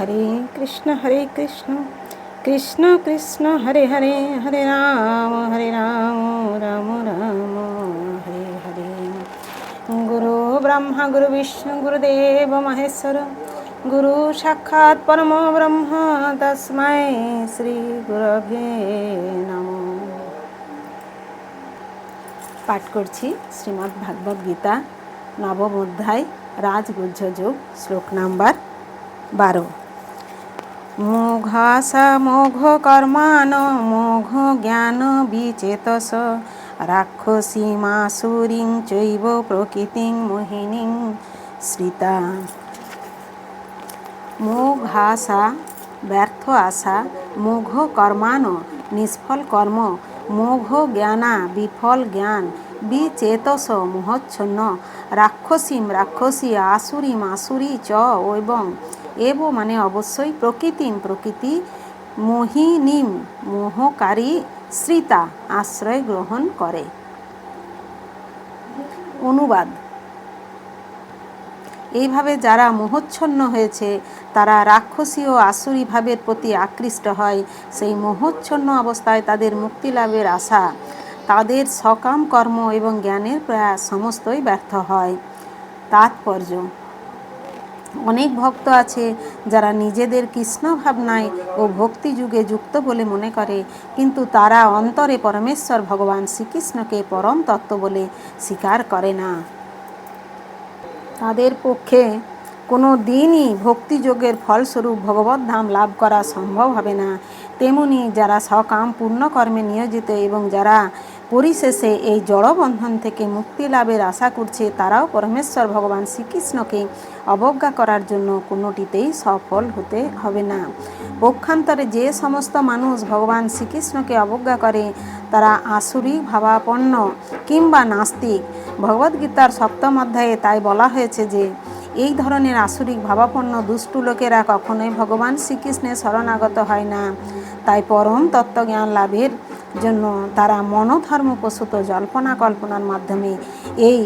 হরে কৃষ্ণ হরে কৃষ্ণ কৃষ্ণ কৃষ্ণ হরে হরে হরে রাম হরে রাম রাম রাম হরে হরে গুরু ব্রহ্মা গুরু বিষ্ণু গুরুদেব মহেশ্বর গুরু সাক্ষাৎ পরম ব্রহ্ম তস্मै শ্রী গুরভে নমঃ পাঠ করছি শ্রীমদ্ ভাগবত গীতা নবম অধ্যায় রাজগুহ্য যোগ শ্লোক নাম্বার বারো মোঘাস মোঘ কর্মান মোঘ জ্ঞান বিচেতস রাক্ষসী মাসুরিং চৈব প্রকৃতিং মোহিনীং শ্রিতা মোঘাসা ব্যর্থ আশা মোঘ কর্মান নিষ্ফল কর্ম মোঘ জ্ঞানা বিফল জ্ঞান বিচেতস মোহচ্ছন্ন রাক্ষসীম রাক্ষসী আসুরিম আসুরি চ এবং এব মানে অবশ্যই প্রকৃতিম, প্রকৃতি মোহিনীম, মোহকারী শ্রিতা আশ্রয় গ্রহণ করে। অনুবাদ। এইভাবে যারা মোহচ্ছন্ন হয়েছে, তারা রাক্ষসী ও আসুরি ভাবের প্রতি আকৃষ্ট হয়। সেই মোহচ্ছন্ন অবস্থায় তাদের মুক্তি লাভের আশা, তাদের সকাম কর্ম এবং জ্ঞানের প্রয়াস সমস্তই ব্যর্থ হয়। তাৎপর্য। অনেক ভক্ত আছে যারা নিজেদের কৃষ্ণ ভাবনায় ও ভক্তি যুগে যুক্ত বলে মনে করে, কিন্তু তারা অন্তরে পরমেশ্বর ভগবান শ্রীকৃষ্ণকে পরম তত্ত্ব বলে স্বীকার করে না। তাদের পক্ষে কোনো দিনই ভক্তিযোগের ফলস্বরূপ ভগবত ধাম লাভ করা সম্ভব হবে না। তেমনি যারা সকাম পূর্ণকর্মে নিয়োজিত এবং যারা পরিশেষে এই জড়বন্ধন থেকে মুক্তি লাভের আশা করছে তারাও পরমেশ্বর ভগবান শ্রীকৃষ্ণকে অবজ্ঞা করার জন্য কোনোটিতেই সফল হতে হবে না। পক্ষান্তরে যে সমস্ত মানুষ ভগবান শ্রীকৃষ্ণকে অবজ্ঞা করে, তারা আসুরিক ভাবাপন্ন কিংবা নাস্তিক। ভগবদ্গীতার সপ্তম অধ্যায়ে তাই বলা হয়েছে যে, এই ধরনের আসুরিক, ভাবাপন্ন, দুষ্টু লোকেরা কখনোই ভগবান শ্রীকৃষ্ণের শরণাগত হয় না। তাই পরম তত্ত্বজ্ঞান লাভের জন্য তারা মনোধর্মপ্রসূত জল্পনা কল্পনার মাধ্যমে এই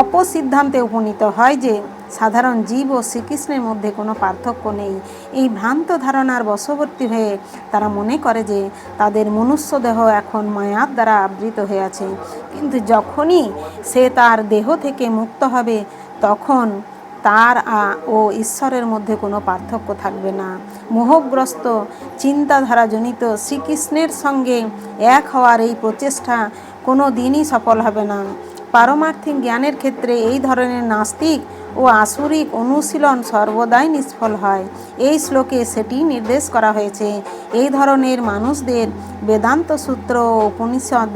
অপসিদ্ধান্তে উপনীত হয় যে সাধারণ জীব ও শ্রীকৃষ্ণের মধ্যে কোনো পার্থক্য নেই। এই ভ্রান্ত ধারণার বশবর্তী হয়ে তারা মনে করে যে তাদের মনুষ্য দেহ এখন মায়ার দ্বারা আবৃত হয়ে আছে। কিন্তু যখনই সে তার দেহ থেকে মুক্ত হবে, তখন তার ও ঈশ্বরের মধ্যে কোনো পার্থক্য থাকবে না। মোহগ্রস্ত, চিন্তাধারাজনিত শ্রীকৃষ্ণের সঙ্গে এক হওয়ার এই প্রচেষ্টা কোনো দিনই সফল হবে না। পারমার্থিক জ্ঞানের ক্ষেত্রে এই ধরনের নাস্তিক ও আসুরিক অনুশীলন সর্বদাই নিষ্ফল হয়। এই শ্লোকে সেটি নির্দেশ করা হয়েছে। এই ধরনের মানুষদের বেদান্ত সূত্র, উপনিষদ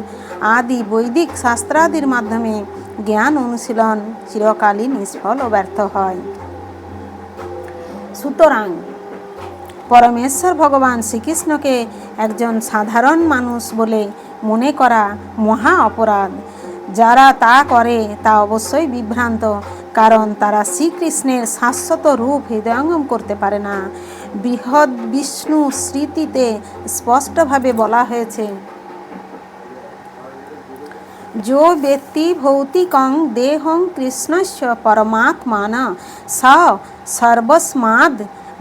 আদি বৈদিক শাস্ত্রাদির মাধ্যমে জ্ঞান অনুশীলন চিরকালই নিষ্ফল ও ব্যর্থ হয়। সুতরাং পরমেশ্বর ভগবান শ্রীকৃষ্ণকে একজন সাধারণ মানুষ বলে মনে করা মহা অপরাধ। যারা তা করে, তা অবশ্যই বিভ্রান্ত, কারণ তারা শ্রীকৃষ্ণের শাশ্বত রূপ হৃদয়ঙ্গম করতে পারে না। বৃহৎ বিষ্ণু স্মৃতিতে স্পষ্টভাবে বলা হয়েছে, যো ব্যক্তি ভৌতিকং দেহং कृष्णस्य পরমাত্মান, স সর্বস্মাদ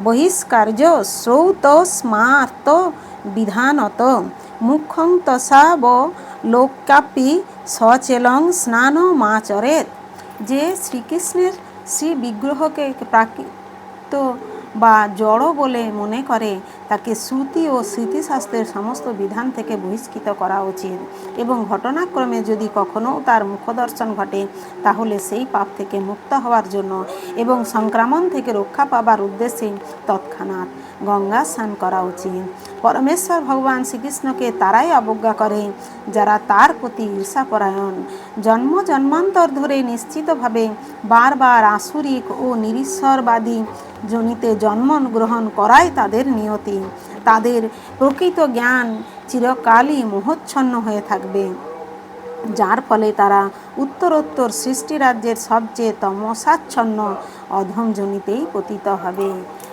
বহিষ্কার্য শ্রৌত স্মার্ত বিধানত মুখং তসাব তসাবলোকাপি সচেলং স্নানমাচরেত যে শ্রীকৃষ্ণের শ্রী বিগ্রহকে প্রাকৃত বা জড় বলে মনে করে, তাকে শ্রুতি ও স্মৃতিশাস্ত্রের সমস্ত বিধান থেকে বহিষ্কৃত করা উচিত। এবং ঘটনাক্রমে যদি কখনও তার মুখদর্শন ঘটে, তাহলে সেই পাপ থেকে মুক্ত হওয়ার জন্য এবং সংক্রমণ থেকে রক্ষা পাবার উদ্দেশ্যে তৎক্ষণাৎ গঙ্গা স্নান করা উচিত। পরমেশ্বর ভগবান শ্রীকৃষ্ণকে তারাই অবজ্ঞা করে যারা তার প্রতি ঈর্ষাপরায়ণ। জন্ম জন্মান্তর ধরে নিশ্চিতভাবে বারবার আসুরিক ও নিরীশ্বরবাদী জনিতে জন্ম গ্রহণ করাই তাদের নিয়তি। তাদের প্রকৃত জ্ঞান চিরকালই মোহচ্ছন্ন হয়ে থাকবে। যার ফলে তারা উত্তরোত্তর সৃষ্টিরাজ্যের সবচেয়ে তমসাচ্ছন্ন অধমজনিতেই পতিত হবে।